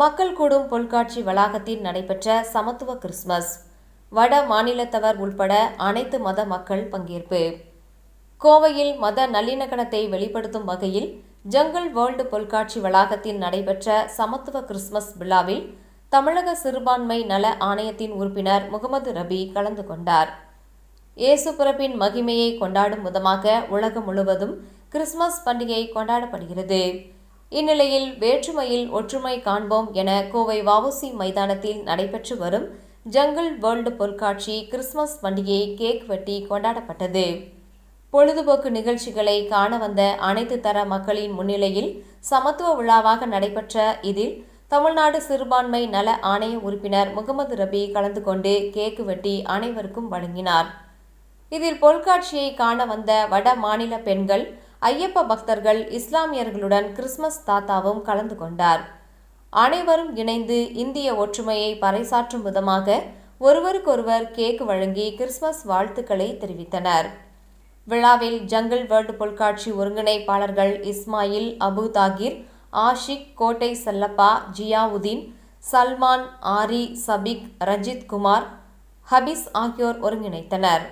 மக்கள் கூடும் பொருட்காட்சி வளாகத்தில் நடைபெற்ற சமத்துவ கிறிஸ்துமஸ். வட மாநிலத்தவர் உள்பட அனைத்து மத மக்கள் பங்கேற்பு. கோவையில் மத நல்லிணக்கணத்தை வெளிப்படுத்தும் வகையில் ஜங்கிள் வேர்ல்டு பொருட்காட்சி வளாகத்தில் நடைபெற்ற சமத்துவ கிறிஸ்துமஸ் விழாவில் தமிழக சிறுபான்மை நல ஆணையத்தின் உறுப்பினர் முகமது ரபி கலந்து கொண்டார். இயேசு பிறப்பின் மகிமையை கொண்டாடும் விதமாக உலகம் முழுவதும் கிறிஸ்துமஸ் பண்டிகை கொண்டாடப்படுகிறது. இந்நிலையில் வேற்றுமையில் ஒற்றுமை காண்போம் என கோவை வவுசி மைதானத்தில் நடைபெற்று வரும் ஜங்கிள் வேர்ல்டு பொருட்காட்சி கிறிஸ்துமஸ் பண்டிகை கேக் வெட்டி கொண்டாடப்பட்டது. பொழுதுபோக்கு நிகழ்ச்சிகளை காண வந்த அனைத்து தர மக்களின் முன்னிலையில் சமத்துவ விழாவாக நடைபெற்ற இதில் தமிழ்நாடு சிறுபான்மை நல ஆணைய உறுப்பினர் முகமது ரபி கலந்து கொண்டு கேக்கு வெட்டி அனைவருக்கும் வழங்கினார். இதில் பொருட்காட்சியை காண வந்த வட மாநில பெண்கள் ஐயப்ப பக்தர்கள் இஸ்லாமியர்களுடன் கிறிஸ்துமஸ் தாத்தாவும் கலந்து கொண்டார். அனைவரும் இணைந்து இந்திய ஒற்றுமையை பறைசாற்றும் விதமாக ஒருவருக்கொருவர் கேக் வழங்கி கிறிஸ்மஸ் வாழ்த்துக்களை தெரிவித்தனர். விழாவில் ஜங்கிள் வேர்ல்டு பொருட்காட்சி ஒருங்கிணைப்பாளர்கள் இஸ்மாயில் அபு தாகிர் ஆஷிக் கோட்டை செல்லப்பா ஜியாவுதீன் சல்மான் ஆரி சபிக் ரஞ்சித் குமார் ஹபிஸ் ஆகியோர் ஒருங்கிணைத்தனர்.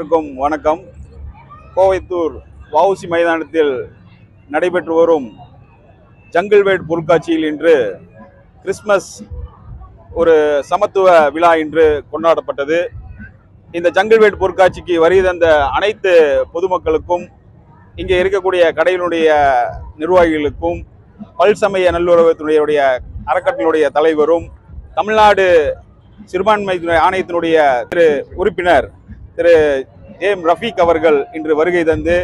அனைவருக்கும் வணக்கம். கோவைத்தூர் வவுசி மைதானத்தில் நடைபெற்று வரும் ஜங்கிள்வேட் பொருட்காட்சியில் இன்று கிறிஸ்மஸ் ஒரு சமத்துவ விழா இன்று கொண்டாடப்பட்டது. இந்த ஜங்கிள்வேட் பொருட்காட்சிக்கு வரி தந்த அனைத்து பொதுமக்களுக்கும் இங்கே இருக்கக்கூடிய கடையினுடைய நிர்வாகிகளுக்கும் பல்சமய நல்லுறவத்தினுடைய அறக்கட்டளையுடைய தலைவரும் தமிழ்நாடு சிறுபான்மை ஆணையத்தினுடைய திரு உறுப்பினர் திரு ஜேம் ரஃபீக் அவர்கள் இன்று வருகை தந்து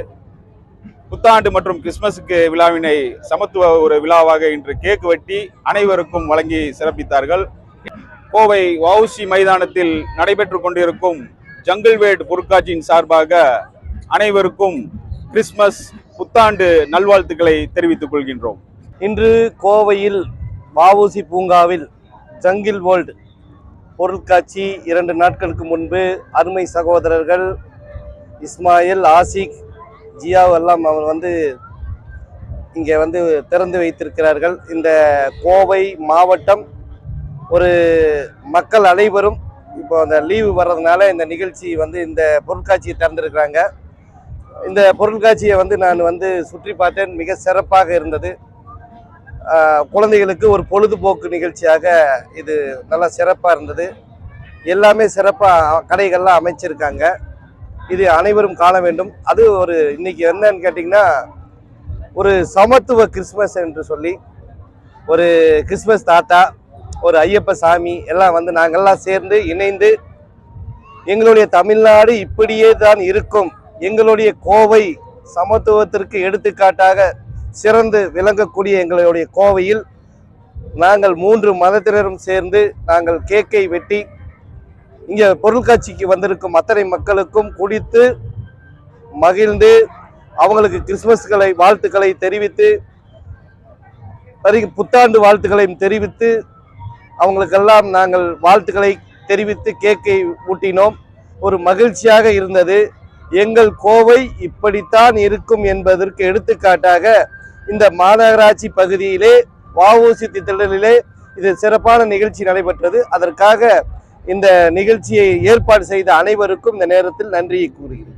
புத்தாண்டு மற்றும் கிறிஸ்மஸுக்கு விழாவினை சமத்துவ ஒரு விழாவாக இன்று கேக் வெட்டி அனைவருக்கும் வழங்கி சிறப்பித்தார்கள். கோவை வவுசி மைதானத்தில் நடைபெற்று கொண்டிருக்கும் ஜங்கிள்வேட் பொருட்காட்சியின் சார்பாக அனைவருக்கும் கிறிஸ்மஸ் புத்தாண்டு நல்வாழ்த்துக்களை தெரிவித்துக் கொள்கின்றோம். இன்று கோவையில் வவுசி பூங்காவில் ஜங்கிள் வேர்ல்டு பொருட்காட்சி இரண்டு நாட்களுக்கு முன்பு அருமை சகோதரர்கள் இஸ்மாயில் ஆசிக் ஜியாவ் எல்லாம் அவர் வந்து இங்கே வந்து திறந்து வைத்திருக்கிறார்கள். இந்த கோவை மாவட்டம் ஒரு மக்கள் அனைவரும் இப்போ அந்த லீவு வர்றதுனால இந்த நிகழ்ச்சி வந்து இந்த பொருட்காட்சியை திறந்துருக்கிறாங்க. இந்த பொருட்காட்சியை வந்து நான் வந்து சுற்றி பார்த்தேன். மிக சிறப்பாக இருந்தது. குழந்தைகளுக்கு ஒரு பொழுதுபோக்கு நிகழ்ச்சியாக இது நல்லா சிறப்பாக இருந்தது. எல்லாமே சிறப்பாக கடைகள்லாம் அமைச்சிருக்காங்க. இது அனைவரும் காண வேண்டும். அது ஒரு இன்னைக்கு என்னன்னு கேட்டிங்கன்னா ஒரு சமத்துவ கிறிஸ்மஸ் என்று சொல்லி ஒரு கிறிஸ்மஸ் தாத்தா ஒரு ஐயப்ப சாமி எல்லாம் வந்து நாங்கள்லாம் சேர்ந்து இணைந்து எங்களுடைய தமிழ்நாடு இப்படியே தான் இருக்கும். எங்களுடைய கோவை சமத்துவத்திற்கு எடுத்துக்காட்டாக சிறந்து விளங்கக்கூடிய எங்களுடைய கோவையில் நாங்கள் மூன்று மதத்தினரும் சேர்ந்து நாங்கள் கேக்கை வெட்டி இங்கே பொருட்காட்சிக்கு வந்திருக்கும் அத்தனை மக்களுக்கும் குடித்து மகிழ்ந்து அவங்களுக்கு கிறிஸ்மஸ்களை வாழ்த்துக்களை தெரிவித்து புத்தாண்டு வாழ்த்துக்களையும் தெரிவித்து அவங்களுக்கெல்லாம் நாங்கள் வாழ்த்துக்களை தெரிவித்து கேக்கை ஊட்டினோம். ஒரு மகிழ்ச்சியாக இருந்தது. எங்கள் கோவை இப்படித்தான் இருக்கும் என்பதற்கு எடுத்துக்காட்டாக இந்த மாநகராட்சி பகுதியிலே வஉசி திட்டலிலே இது சிறப்பான நிகழ்ச்சி நடைபெற்றது. அதற்காக இந்த நிகழ்ச்சியை ஏற்பாடு செய்த அனைவருக்கும் இந்த நேரத்தில் நன்றியை கூறுகிறேன்.